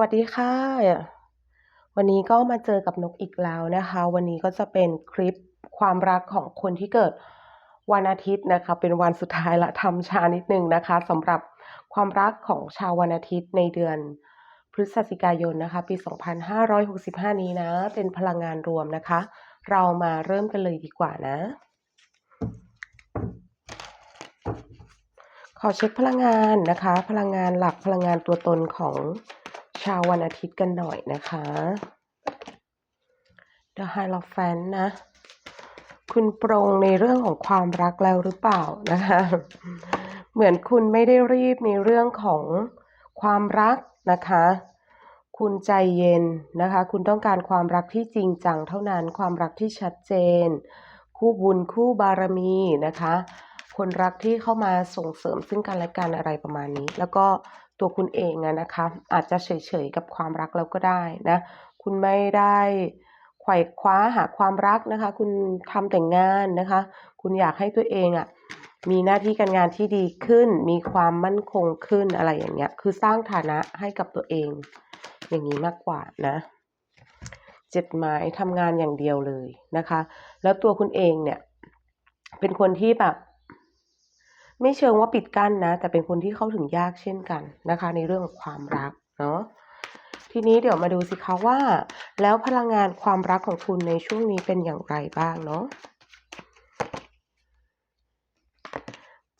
วัสดีค่ะ วันนี้ก็มาเจอกับนกอีกแล้วนะคะ วันนี้ก็จะเป็นคลิปความรักของคนที่เกิดวันอาทิตย์นะคะ เป็นวันสุดท้ายละทำชานิดนึงนะคะสำหรับความรักของชาววันอาทิตย์ในเดือนพฤศจิกายนนะคะ ปี 2565 นี้นะ เป็นพลังงานรวมนะคะ เรามาเริ่มกันเลยดีกว่านะ ขอเช็คพลังงานนะคะ พลังงานหลักพลังงานตัวตนของ ชาววันอาทิตย์กันหน่อยนะคะ The Hierophant นะ คุณปรงในเรื่องของความรักแล้วหรือเปล่านะคะ เหมือนคุณไม่ได้รีบในเรื่องของความรักนะคะ คุณใจเย็นนะคะ คุณต้องการความรักที่จริงจังเท่านั้น ความรักที่ชัดเจน คู่บุญคู่บารมีนะคะ คนรักที่เข้ามาส่งเสริมซึ่งกันและกันอะไรประมาณนี้ แล้วก็ ตัวคุณเองอะนะคะ อาจจะเฉยๆกับความรักแล้วก็ได้นะคุณไม่ได้ไขว่คว้าหาความรักนะคะ คุณทำแต่งงานนะคะ คุณอยากให้ตัวเองอะมีหน้าที่การงานที่ดีขึ้น มีความมั่นคงขึ้นอะไรอย่างเงี้ย คือสร้างฐานะให้กับตัวเอง อย่างนี้มากกว่านะเจ็ดไม้ทำงานอย่างเดียวเลยนะคะ แล้วตัวคุณเองเนี่ย เป็นคนที่แบบ ไม่เชิงว่าปิดกั้นนะ แต่เป็นคนที่เข้าถึงยากเช่นกันนะคะ ในเรื่องของความรักเนาะทีนี้เดี๋ยวมาดูสิคะว่า แล้วพลังงานความรักของคุณในช่วงนี้เป็นอย่างไรบ้างเนาะ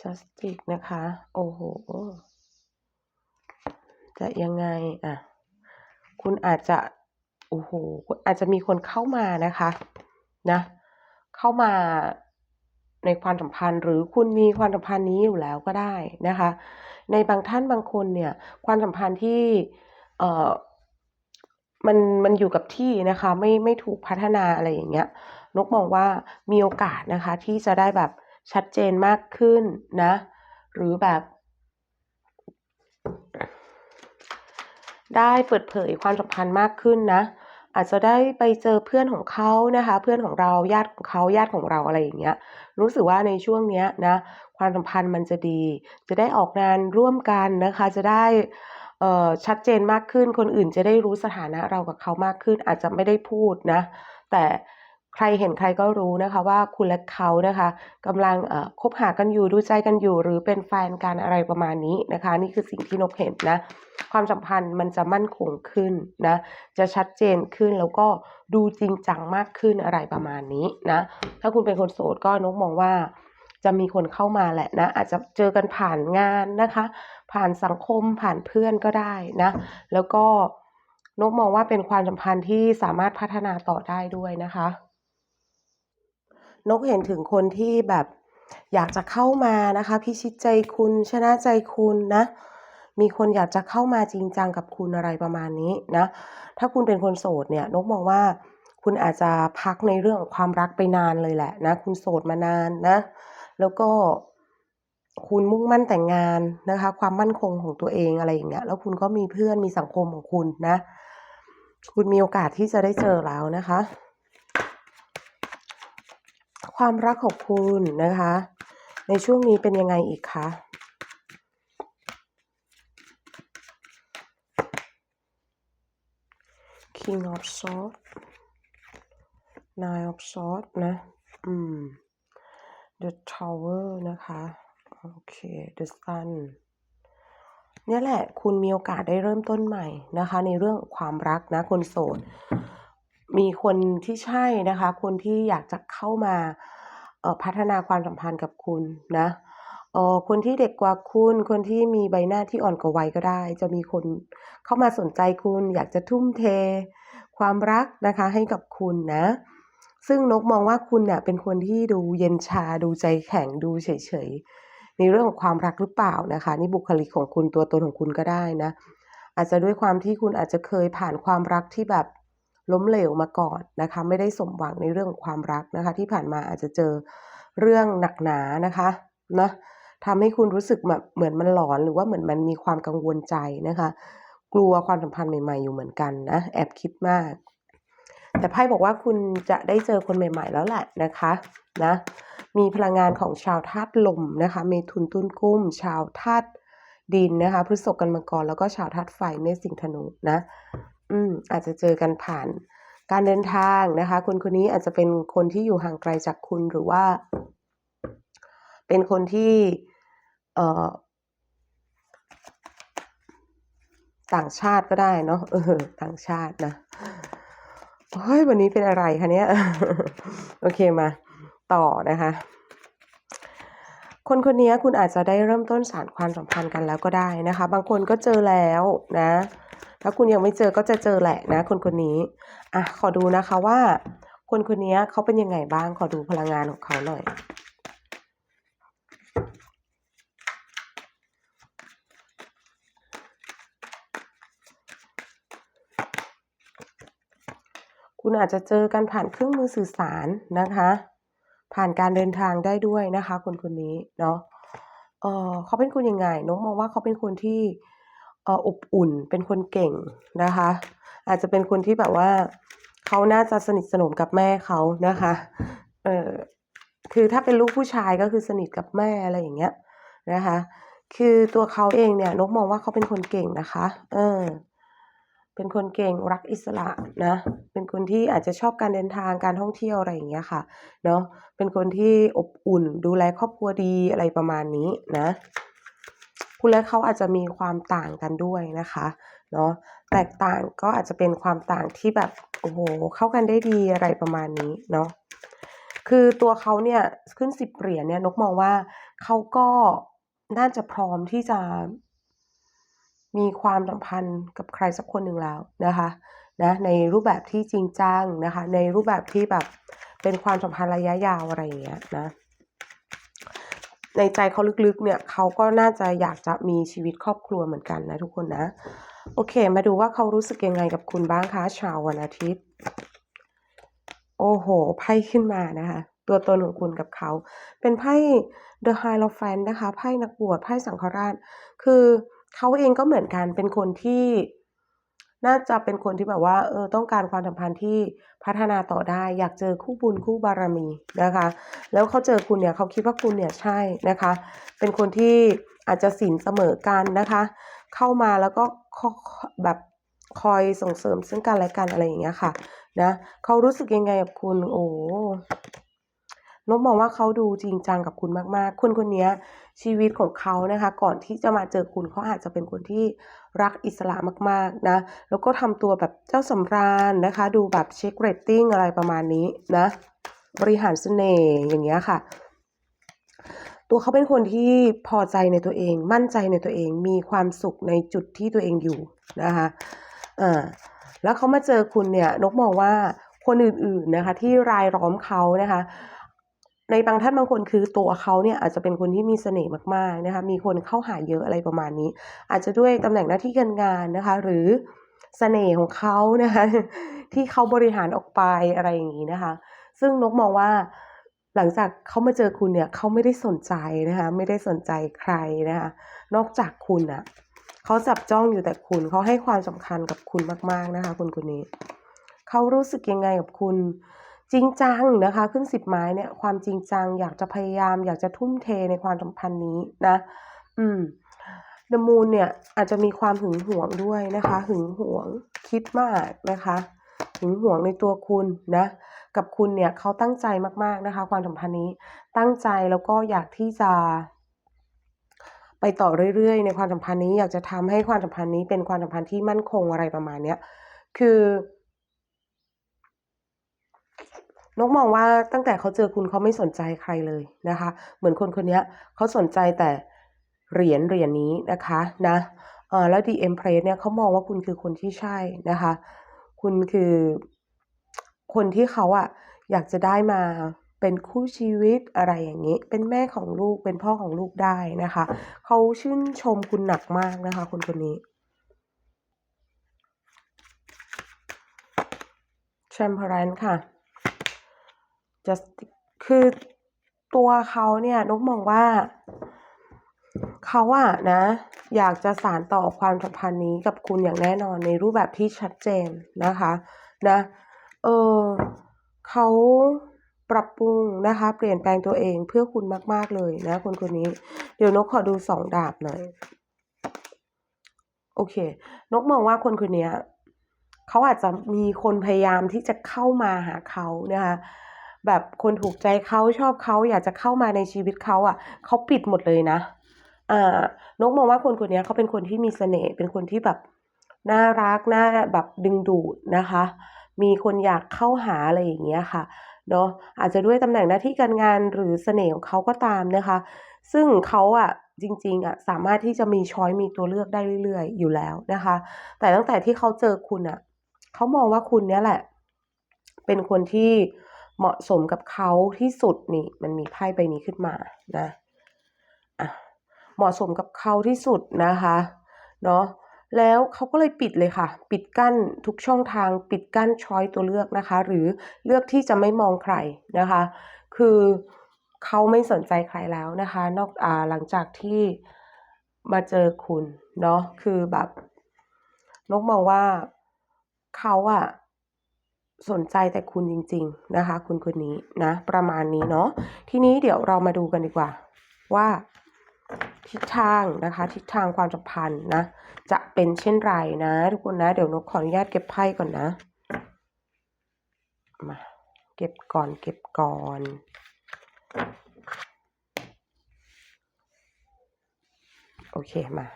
justice นะคะ โอ้โห จะยังไงอะ คุณอาจจะ โอ้โหคุณอาจจะมีคนเข้ามานะคะ นะ เข้ามา ในความสัมพันธ์ หรือคุณมีความสัมพันธ์นี้อยู่แล้วก็ได้นะคะ ในบางท่านบางคนเนี่ยความสัมพันธ์ที่เอ่อมันมันอยู่กับที่นะคะไม่ไม่ถูกพัฒนาอะไรอย่างเงี้ยนกมองว่ามีโอกาสนะคะ ที่จะได้แบบชัดเจนมากขึ้นนะ หรือแบบ ได้เปิดเผยความสัมพันธ์มากขึ้นนะ อาจจะได้ไปเจอเพื่อนของเขานะคะ เพื่อนของเราญาติของเขาญาติของเราอะไรอย่างเงี้ย รู้สึกว่าในช่วงเนี้ยนะ ความสัมพันธ์มันจะดี จะได้ออกงานร่วมกันนะคะ จะได้ชัดเจนมากขึ้น คนอื่นจะได้รู้สถานะเรากับเขามากขึ้น อาจจะไม่ได้พูดนะ แต่ ใครเห็นใครก็รู้นะคะว่าคุณและเขานะคะกำลังคบหากันอยู่ดูใจกันอยู่ หรือเป็นแฟนกันอะไรประมาณนี้นะคะ นี่คือสิ่งที่นกเห็นนะความสัมพันธ์มันจะมั่นคงขึ้นนะจะชัดเจนขึ้นแล้วก็ดูจริงจังมากขึ้นอะไรประมาณนี้นะถ้าคุณเป็นคนโสดก็นกมองว่าจะมีคนเข้ามาแหละนะ อาจจะเจอกันผ่านงานนะคะ ผ่านสังคมผ่านเพื่อนก็ได้นะ แล้วก็นกมองว่าเป็นความสัมพันธ์ที่สามารถพัฒนาต่อได้ด้วยนะคะ นกเห็นถึงคนที่แบบอยากจะเข้ามานะคะพิชิตใจคุณชนะใจคุณนะ มีคนอยากจะเข้ามาจริงจังกับคุณอะไรประมาณนี้นะ ถ้าคุณเป็นคนโสดเนี่ยนกมองว่าคุณอาจจะพักในเรื่องความรักไปนานเลยแหละนะ คุณโสดมานานนะ แล้วก็คุณมุ่งมั่นแต่งงานนะคะ ความมั่นคงของตัวเองอะไรอย่างเงี้ยแล้วคุณก็มีเพื่อนมีสังคมของคุณนะ คุณมีโอกาสที่จะได้เจอแล้วนะคะ ความรักของคุณนะคะ ในช่วงนี้เป็นยังไงอีกคะ King of Swords Nine of Swords นะ อืม The Tower นะคะ โอเค The Sun เนี่ยแหละ คุณมีโอกาสได้เริ่มต้นใหม่นะคะ ในเรื่องความรักนะคนโสด มีคนที่ใช่นะคะ คนที่อยากจะเข้ามาพัฒนาความสัมพันธ์กับคุณนะออคนที่เด็กกว่าคุณ คนที่มีใบหน้าที่อ่อนกว่าวัยก็ได้ จะมีคนเข้ามาสนใจคุณ อยากจะทุ่มเท ความรักนะคะให้กับคุณนะ ซึ่งนกมองว่าคุณเนี่ยเป็นคนที่ดูเย็นชาดูใจแข็งดูเฉยๆในเรื่องของความรักหรือเปล่านะคะ นี่บุคลิกของคุณตัวตนของคุณก็ได้นะ อาจจะด้วยความที่คุณอาจจะเคยผ่านความรักที่แบบ ล้มเหลวมาก่อนนะคะ ไม่ได้สมหวังในเรื่องของความรักนะคะ ที่ผ่านมาอาจจะเจอเรื่องหนักหนานะคะนะทำให้คุณรู้สึกแบบเหมือนมันหลอนหรือว่าเหมือนมันมีความกังวลใจนะคะ กลัวความสัมพันธ์ใหม่ ๆ อยู่เหมือนกันนะแอบคิดมาก แต่ไพ่บอกว่าคุณจะได้เจอคนใหม่ ๆ แล้วแหละนะคะนะมีพลังงานของชาวธาตุลมนะคะเมถุนตุลกุมชาวธาตุดินนะคะพฤษภกันมังกรแล้วก็ชาวธาตุไฟเมษสิงธนูนะ อืมอาจจะเจอกันผ่านการเดินทางนะคะ คนคนนี้อาจจะเป็นคนที่อยู่ห่างไกลจากคุณหรือว่า เป็นคนที่เอ่อต่างชาติก็ได้เนาะเออต่างชาตินะเฮ้ยวันนี้เป็นอะไรคะเนี่ยโอเคมา ต่อนะคะ คนคนนี้คุณอาจจะได้เริ่มต้นสารความสัมพันธ์กันแล้วก็ได้นะคะ บางคนก็เจอแล้วนะ ถ้าคุณยังไม่เจอก็จะเจอแหละนะ คนคนนี้อะขอดูนะคะว่า คนคนนี้เขาเป็นยังไงบ้าง ขอดูพลังงานของเขาหน่อยคุณอาจจะเจอกันผ่านเครื่องมือสื่อสารนะคะ ผ่านการเดินทางได้ด้วยนะคะ คนคนนี้เนาะเออเขาเป็นคนยังไงนกมองว่าเขาเป็นคนที่ อออบอุ่น เป็นคนเก่งนะคะ อาจจะเป็นคนที่แบบว่าเขาน่าจะสนิทสนมกับแม่เขานะคะเออคือถ้าเป็นลูกผู้ชายก็คือสนิทกับแม่อะไรอย่างเงี้ยนะคะ คือตัวเขาเองเนี่ยนกมองว่าเขาเป็นคนเก่งนะคะ เออ เป็นคนเก่งรักอิสระนะ เป็นคนที่อาจจะชอบการเดินทางการท่องเที่ยวอะไรอย่างเงี้ยค่ะ เนาะเป็นคนที่อบอุ่นดูแลครอบครัวดีอะไรประมาณนี้นะุณและเขาอาจจะมีความต่างกันด้วยนะคะเนาะแตกต่างก็อาจจะเป็นความต่างที่แบบโอ้โหเข้ากันได้ดีอะไรประมาณนี้เนาะคือตัวเขาเนี่ยขึ้นสิบเหรียญเนี่ยนกมองว่าเขาก็น่าจะพร้อมที่จะมีความสัมพันธ์กับใครสักคนหนึ่งแล้วนะคะนะในรูปแบบที่จริงจังนะคะ ในรูปแบบที่แบบเป็นความสัมพันธ์ระยะยาวอะไรอย่างเงี้ยนะ ในใจเขาลึกๆเนี่ยเขาก็น่าจะอยากจะมีชีวิตครอบครัวเหมือนกันนะทุกคนนะ โอเค มาดูว่าเขารู้สึกยังไงกับคุณบ้างคะชาววันอาทิตย์ โอ้โหไพ่ขึ้นมานะคะ ตัวตนของคุณกับเขา เป็นไพ่ The Hierophant นะคะไพ่นักบวชไพ่สังฆราช คือเขาเองก็เหมือนกันเป็นคนที่ น่าจะเป็นคนที่แบบว่าเออต้องการความสัมพันธ์ที่พัฒนาต่อได้ อยากเจอคู่บุญคู่บารมีนะคะ แล้วเขาเจอคุณเนี่ยเขาคิดว่าคุณเนี่ยใช่นะคะ เป็นคนที่อาจจะสินเสมอกันนะคะ เข้ามาแล้วก็แบบคอยส่งเสริมซึ่งกันและกันอะไรอย่างเงี้ยค่ะนะเขารู้สึกยังไงกับคุณโอ้นกมองว่าเขาดูจริงจังกับคุณมากๆ คนคนนี้ชีวิตของเขานะคะ ก่อนที่จะมาเจอคุณเขาอาจจะเป็นคนที่ รักอิสระมากๆนะ แล้วก็ทำตัวแบบเจ้าสำราญนะคะ ดูแบบเช็คเรตติ้งอะไรประมาณนี้นะ บริหารเสน่ห์อย่างเงี้ยค่ะ ตัวเขาเป็นคนที่พอใจในตัวเอง มั่นใจในตัวเอง มีความสุขในจุดที่ตัวเองอยู่นะคะอ่าแล้วเขามาเจอคุณเนี่ยนกมองว่าคนอื่นๆนะคะที่รายล้อมเขานะคะ ในบางท่านบางคนคือตัวเขาเนี่ยอาจจะเป็นคนที่มีเสน่ห์มากๆนะคะมีคนเข้าหาเยอะอะไรประมาณนี้ อาจจะด้วยตำแหน่งหน้าที่การงานนะคะ หรือเสน่ห์ของเขานะคะที่เขาบริหารออกไปอะไรอย่างนี้นะคะ ซึ่งนกมองว่าหลังจากเขามาเจอคุณเนี่ยเขาไม่ได้สนใจนะคะไม่ได้สนใจใครนะคะนอกจากคุณอะเขาจับจ้องอยู่แต่คุณเขาให้ความสำคัญกับคุณมาก ๆนะคะคนคนนี้เขารู้สึกยังไงกับคุณ จริงจังนะคะ ขึ้นสิบไม้เนี่ย ความจริงจัง อยากจะพยายาม อยากจะทุ่มเทในความสัมพันธ์นี้นะ อืม The Moon เนี่ยอาจจะมีความหึงหวงด้วยนะคะ หึงหวงคิดมากนะคะหึงหวงในตัวคุณนะ กับคุณเนี่ยเขาตั้งใจมากๆนะคะ ความสัมพันธ์นี้ตั้งใจแล้วก็อยากที่จะไปต่อเรื่อยๆ ในความสัมพันธ์นี้อยากจะทำให้ความสัมพันธ์นี้เป็นความสัมพันธ์ที่มั่นคงอะไรประมาณเนี้ยคือ นกมองว่าตั้งแต่เขาเจอคุณเขาไม่สนใจใครเลยนะคะ เหมือนคนคนนี้เขาสนใจแต่เหรียญเหรียญนี้นะคะนะแล้ว The Empress เนี่ยเขามองว่าคุณคือคนที่ใช่นะคะ คุณคือคนที่เขาอะอยากจะได้มาเป็นคู่ชีวิตอะไรอย่างนี้ เป็นแม่ของลูกเป็นพ่อของลูกได้นะคะ เขาชื่นชมคุณหนักมากนะคะ คนคนนี้แชมเปอร์นค่ะ จะคือตัวเขาเนี่ยนกมองว่าเขาอะนะ อยากจะสานต่อความสัมพันธ์นี้กับคุณอย่างแน่นอนในรูปแบบที่ชัดเจนนะคะ นะเออเขาปรับปรุงนะคะ เปลี่ยนแปลงตัวเองเพื่อคุณมาก ๆ เลยนะคนคนนี้ เดี๋ยวนกขอดูสองดาบหน่อยโอเค นกมองว่าคนคนนี้เขาอาจจะมีคนพยายามที่จะเข้ามาหาเขานะคะ แบบคนถูกใจเขาชอบเขาอยากจะเข้ามาในชีวิตเขาอะเขาปิดหมดเลยนะ อ่านกมองว่าคนคนนี้เขาเป็นคนที่มีเสน่ห์เป็นคนที่แบบน่ารักน่าแบบดึงดูดนะคะ มีคนอยากเข้าหาอะไรอย่างเงี้ยค่ะเนาะอาจจะด้วยตำแหน่งหน้าที่การงานหรือเสน่ห์ของเขาก็ตามนะคะ ซึ่งเขาอะจริงๆอะสามารถที่จะมีช้อยมีตัวเลือกได้เรื่อยๆ อยู่แล้วนะคะ แต่ตั้งแต่ที่เขาเจอคุณอะเขามองว่าคุณเนี้ยแหละ เป็นคนที่ เหมาะสมกับเขาที่สุดนี่ มันมีไพ่ใบนี้ขึ้นมานะอะเหมาะสมกับเขาที่สุดนะคะเนาะแล้วเขาก็เลยปิดเลยค่ะ ปิดกั้นทุกช่องทาง ปิดกั้นช้อยตัวเลือกนะคะ หรือเลือกที่จะไม่มองใครนะคะ คือเขาไม่สนใจใครแล้วนะคะ นอกอ่าหลังจากที่มาเจอคุณเนาะคือแบบนกมองว่าเขาอะ สนใจแต่คุณจริง ๆนะคะ คุณคนนี้นะ ประมาณนี้เนาะทีนี้เดี๋ยวเรามาดูกันดีกว่า ว่าทิศทางนะคะ ทิศทางความสัมพันธ์นะ จะเป็นเช่นไรนะ ทุกคนนะ เดี๋ยวนกขออนุญาตเก็บไพ่ก่อนนะมาเก็บก่อนเก็บก่อนโอเคมา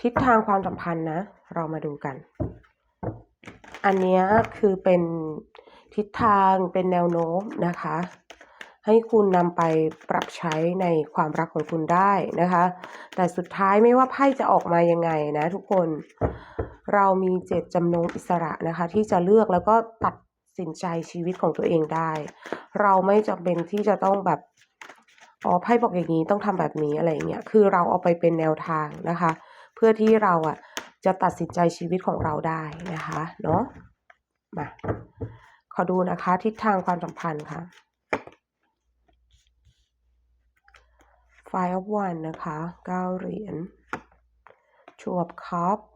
ทิศทางความสัมพันธ์นะ เรามาดูกัน อันนี้คือเป็นทิศทางเป็นแนวโน้มนะคะ ให้คุณนำไปปรับใช้ในความรักของคุณได้นะคะ แต่สุดท้ายไม่ว่าไพ่จะออกมายังไงนะทุกคนเรามีเจตจำนงอิสระนะคะ ที่จะเลือกแล้วก็ตัดสินใจชีวิตของตัวเองได้ เราไม่จำเป็นที่จะต้องแบบอ๋อไพ่บอกอย่างนี้ต้องทำแบบนี้อะไรอย่างเงี้ยคือเราเอาไปเป็นแนวทางนะคะ พื่อที่เราอะจะตัดสินใจชีวิตของเราได้นะคะเนาะมาขอดูนะคะทิศทางความสัมพันธ์ค่ะ Five of One นะคะเก้าเหรียญ Two of Cups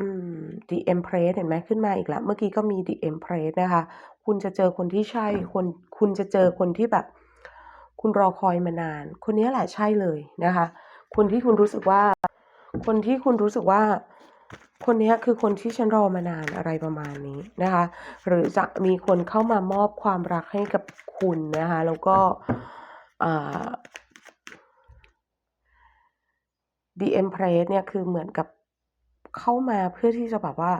อืม The Empress เห็นไหมขึ้นมาอีกแล้ว เมื่อกี้ก็มี The Empress นะคะ คุณจะเจอคนที่ใช่คนคุณจะเจอคนที่แบบ คุณรอคอยมานาน คนนี้แหละใช่เลยนะคะ คนที่คุณรู้สึกว่า คนที่คุณรู้สึกว่าคนนี้คือคนที่ฉันรอมานานอะไรประมาณนี้นะคะ หรือจะมีคนเข้ามามอบความรักให้กับคุณนะคะ แล้วก็ The Empress เนี่ยคือเหมือนกับเข้ามาเพื่อที่จะแบบว่า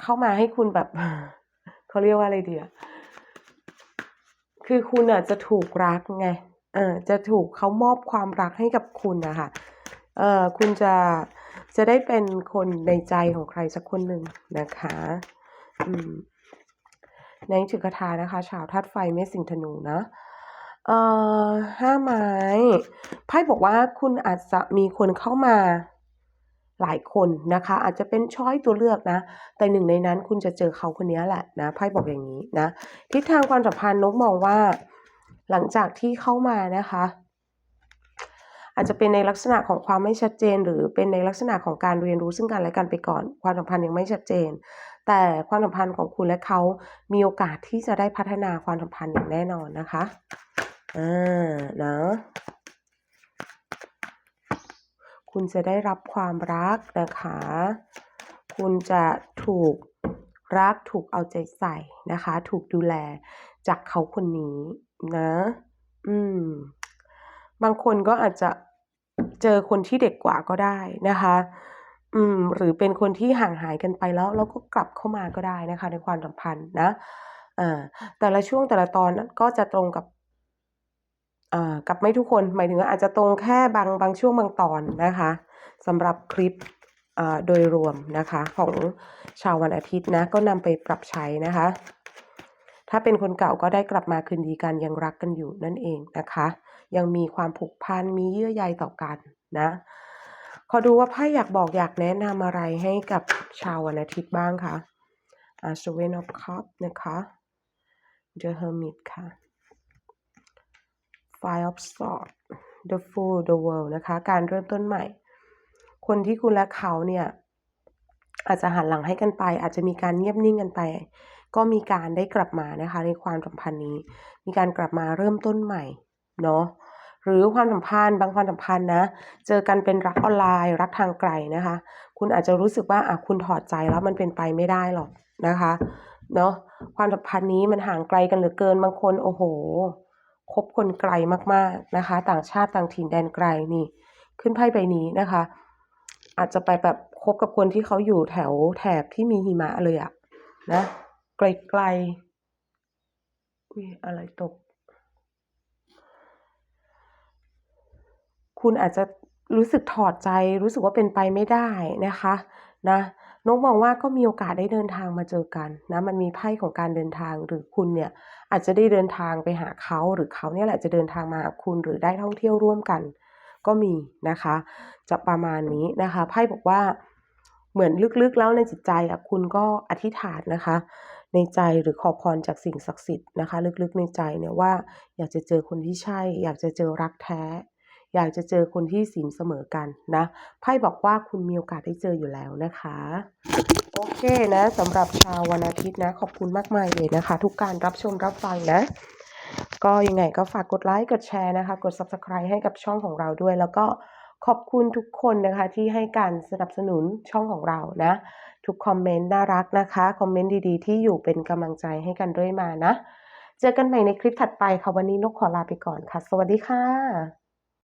เข้ามาให้คุณแบบเขาเรียกว่าอะไรดีอะคือคุณอะจะถูกรักไง เออจะถูกเขามอบความรักให้กับคุณนะคะเออคุณจะจะได้เป็นคนในใจของใครสักคนหนึ่งนะคะอืมในถือกระทานะคะชาวธาตุไฟเมษสิงธนูนะเอ่อห้าไม้ไพ่บอกว่าคุณอาจจะมีคนเข้ามาหลายคนนะคะ อาจจะเป็นช้อยตัวเลือกนะ แต่หนึ่งในนั้นคุณจะเจอเขาคนนี้แหละนะไพ่บอกอย่างนี้นะทิศทางความสัมพันธ์นกมองว่า หลังจากที่เข้ามานะคะ อาจจะเป็นในลักษณะของความไม่ชัดเจน หรือเป็นในลักษณะของการเรียนรู้ซึ่งกันและกันไปก่อน ความสัมพันธ์ยังไม่ชัดเจน แต่ความสัมพันธ์ของคุณและเขา มีโอกาสที่จะได้พัฒนาความสัมพันธ์อย่างแน่นอนนะคะอ่าเนาะคุณจะได้รับความรักนะคะ คุณจะถูกรักถูกเอาใจใส่นะคะ ถูกดูแลจากเขาคนนี้ นะ อืม บางคนก็อาจจะเจอคนที่เด็กกว่าก็ได้นะคะ อืม หรือเป็นคนที่ห่างหายกันไปแล้ว แล้วก็กลับเข้ามาก็ได้นะคะ ในความสัมพันธ์นะอ่าแต่ละช่วงแต่ละตอนก็จะตรงกับอ่ากับไม่ทุกคน หมายถึงว่าอาจจะตรงแค่บางบางช่วงบางตอนนะคะสำหรับคลิปอ่าโดยรวมนะคะของชาววันอาทิตย์นะ ก็นำไปปรับใช้นะคะ ถ้าเป็นคนเก่าก็ได้กลับมาคืนดีกันยังรักกันอยู่นั่นเองนะคะ ยังมีความผูกพันมีเยื่อใยต่อกันนะขอดูว่าไพ่อยากบอกอยากแนะนำอะไรให้กับชาววันอาทิตย์บ้างคะอ่า Seven of Cups นะคะ The Hermit ค่ะ Five of Swords The Fool The World นะคะ การเริ่มต้นใหม่ คนที่คุณและเขาเนี่ย อาจจะหันหลังให้กันไป อาจจะมีการเงียบนิ่งกันไป ก็มีการได้กลับมานะคะในความสัมพันธ์นี้ มีการกลับมาเริ่มต้นใหม่เนาะหรือความสัมพันธ์บางความสัมพันธ์นะ เจอกันเป็นรักออนไลน์ รักทางไกลนะคะ คุณอาจจะรู้สึกว่าอะคุณถอดใจแล้วมันเป็นไปไม่ได้หรอกนะคะเนาะความสัมพันธ์นี้มันห่างไกลกันเหลือเกินบางคนโอ้โหคบคนไกลมากๆนะคะ ต่างชาติต่างถิ่นแดนไกลนี่ ขึ้นไพ่ใบนี้นะคะ อาจจะไปแบบคบกับคนที่เขาอยู่แถวแถบที่มีหิมะเลยอะนะ ไกลๆอุ้ยอะไรตก คุณอาจจะรู้สึกถอดใจ รู้สึกว่าเป็นไปไม่ได้นะคะนะนกมองว่าก็มีโอกาสได้เดินทางมาเจอกันนะมันมีไพ่ของการเดินทางหรือคุณเนี่ยอาจจะได้เดินทางไปหาเขาหรือเขาเนี่ยแหละจะเดินทางมาหาคุณหรือได้ท่องเที่ยวร่วมกัน ก็มีนะคะ จะประมาณนี้นะคะไพ่บอกว่าเหมือนลึกๆแล้วในจิตใจอะคุณก็อธิษฐานนะคะ ในใจหรือขอพรจากสิ่งศักดิ์สิทธิ์นะคะ ลึกๆในใจเนี่ยว่า อยากจะเจอคนที่ใช่ อยากจะเจอรักแท้ อยากจะเจอคนที่สินเสมอกันนะไพ่บอกว่าคุณมีโอกาสได้เจออยู่แล้วนะคะ โอเคนะสำหรับชาววันอาทิตย์นะ ขอบคุณมากมายเลยนะคะ ทุกการรับชมรับฟังนะก็ยังไงก็ฝากกดไลค์กดแชร์นะคะ กด subscribe ให้กับช่องของเราด้วย แล้วก็ ขอบคุณทุกคนนะคะที่ให้การสนับสนุนช่องของเรานะ ทุกคอมเมนต์น่ารักนะคะ คอมเมนต์ดีๆ ที่อยู่เป็นกำลังใจให้กันด้วยมานะ เจอกันใหม่ในคลิปถัดไปค่ะ วันนี้นกขอลาไปก่อนค่ะ สวัสดีค่ะ